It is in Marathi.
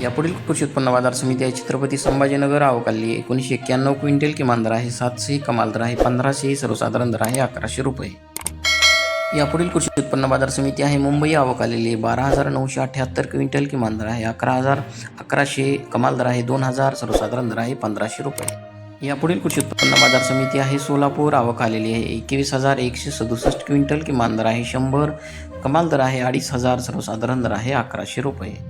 यापुढील कृषी उत्पन्न बाजार समिती आहे. छत्रपती संभाजीनगर अवकाली एकोणीसशे एक्क्याण्णव क्विंटल किमान दर आहे. सातशे कमाल दर आहे. पंधराशे सर्वसाधारण दर आहे. अकराशे रुपये. यापुढील कृषी उत्पन्न बाजार समिती आहे. मुंबई अवकालेली बारा हजार नऊशे अठ्ठ्याहत्तर क्विंटल किमान दर आहे. अकरा हजार अकराशे कमाल दर आहे. दोन हजार सर्वसाधारण दर आहे. पंधराशे रुपये. यापुढील कृषी उत्पन्न बाजार समिती आहे. सोलापूर आवक आलेली आहे एकवीस हजार एकशे सदुसष्ट क्विंटल किमान दर आहे. शंभर कमाल दर आहे. अडीच हजार सर्वसाधारण दर आहे. अकराशे रुपये.